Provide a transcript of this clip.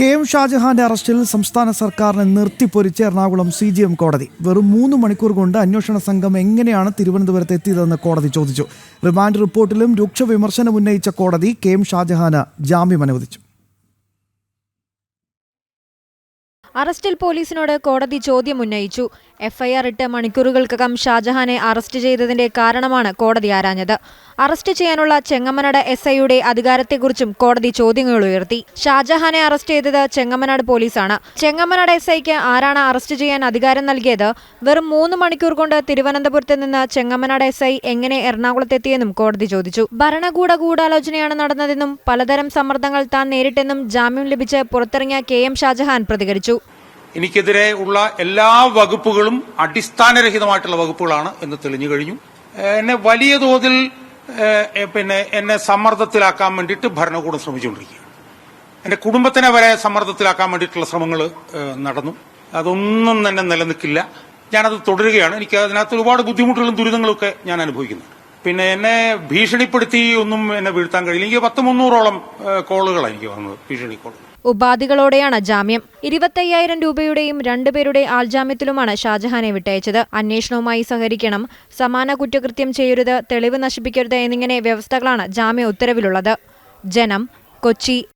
K M ഷാജഹാന്റെ അറസ്റ്റിൽ സംസ്ഥാന സർക്കാരിനെ നിർത്തിപ്പൊരിച്ച് എറണാകുളം സി ജി എം കോടതി. വെറും മൂന്ന് മണിക്കൂർ കൊണ്ട് അന്വേഷണ സംഘം എങ്ങനെയാണ് തിരുവനന്തപുരത്ത് എത്തിയതെന്ന് കോടതി ചോദിച്ചു. റിമാൻഡ് റിപ്പോർട്ടിലും രൂക്ഷ വിമർശനം ഉന്നയിച്ച കോടതി കെ എം ഷാജഹാന് ജാമ്യം അനുവദിച്ചു. അറസ്റ്റിൽ പോലീസിനോട് കോടതി ചോദ്യം ഉന്നയിച്ചു. എഫ്ഐആർ ഇട്ട് മണിക്കൂറുകൾക്കകം ഷാജഹാനെ അറസ്റ്റ് ചെയ്തതിന്റെ കാരണമാണ് കോടതി ആരാഞ്ഞത്. അറസ്റ്റ് ചെയ്യാനുള്ള ചെങ്ങമ്മനാട് എസ് ഐയുടെ അധികാരത്തെക്കുറിച്ചും കോടതി ചോദ്യങ്ങൾ ഉയർത്തി. ഷാജഹാനെ അറസ്റ്റ് ചെയ്തത് ചെങ്ങമ്മനാട് പോലീസാണ്. ചെങ്ങമ്മനാട് എസ് ഐക്ക് ആരാണ് അറസ്റ്റ് ചെയ്യാൻ അധികാരം നൽകിയത്? വെറും മൂന്ന് മണിക്കൂർ കൊണ്ട് തിരുവനന്തപുരത്ത് നിന്ന് ചെങ്ങമ്മനാട് എസ് ഐ എങ്ങനെ എറണാകുളത്തെത്തിയെന്നും കോടതി ചോദിച്ചു. ഭരണകൂട ഗൂഢാലോചനയാണ് നടന്നതെന്നും പലതരം സമ്മർദ്ദങ്ങൾ താൻ നേരിട്ടെന്നും ജാമ്യം ലഭിച്ച് പുറത്തിറങ്ങിയ കെ എം ഷാജഹാൻ പ്രതികരിച്ചു. എനിക്കെതിരെ ഉള്ള എല്ലാ വകുപ്പുകളും അടിസ്ഥാനരഹിതമായിട്ടുള്ള വകുപ്പുകളാണ് എന്ന് തെളിഞ്ഞു കഴിഞ്ഞു. എന്നെ വലിയ തോതിൽ പിന്നെ എന്നെ സമ്മർദ്ദത്തിലാക്കാൻ വേണ്ടിയിട്ട് ഭരണകൂടം ശ്രമിച്ചുകൊണ്ടിരിക്കുകയാണ് എന്റെ കുടുംബത്തിനെ വരെ സമ്മർദ്ദത്തിലാക്കാൻ വേണ്ടിയിട്ടുള്ള ശ്രമങ്ങൾ നടന്നു. അതൊന്നും തന്നെ നിലനിൽക്കില്ല. ഞാനത് തുടരുകയാണ്. എനിക്ക് അതിനകത്ത് ഒരുപാട് ബുദ്ധിമുട്ടുകളും ദുരിതങ്ങളും ഒക്കെ ഞാൻ അനുഭവിക്കുന്നു. പിന്നെ എന്നെ ഭീഷണിപ്പെടുത്തി ഒന്നും എന്നെ വീഴ്ത്താൻ കഴിയില്ല. എനിക്ക് പത്ത് മുന്നൂറോളം കോളുകളാണ് എനിക്ക് വന്നത് ഭീഷണി കോൾ ഉപാധികളോടെയാണ് ജാമ്യം. ഇരുപത്തയ്യായിരം രൂപയുടെയും രണ്ടുപേരുടെ ആൾജാമ്യത്തിലുമാണ് ഷാജഹാനെ വിട്ടയച്ചത്. അന്വേഷണവുമായി സഹകരിക്കണം. സമാന കുറ്റകൃത്യം ചെയ്യരുത് തെളിവ് നശിപ്പിക്കരുത് എന്നിങ്ങനെ വ്യവസ്ഥകളാണ് ജാമ്യ ഉത്തരവിലുള്ളത്. ജനം കൊച്ചി.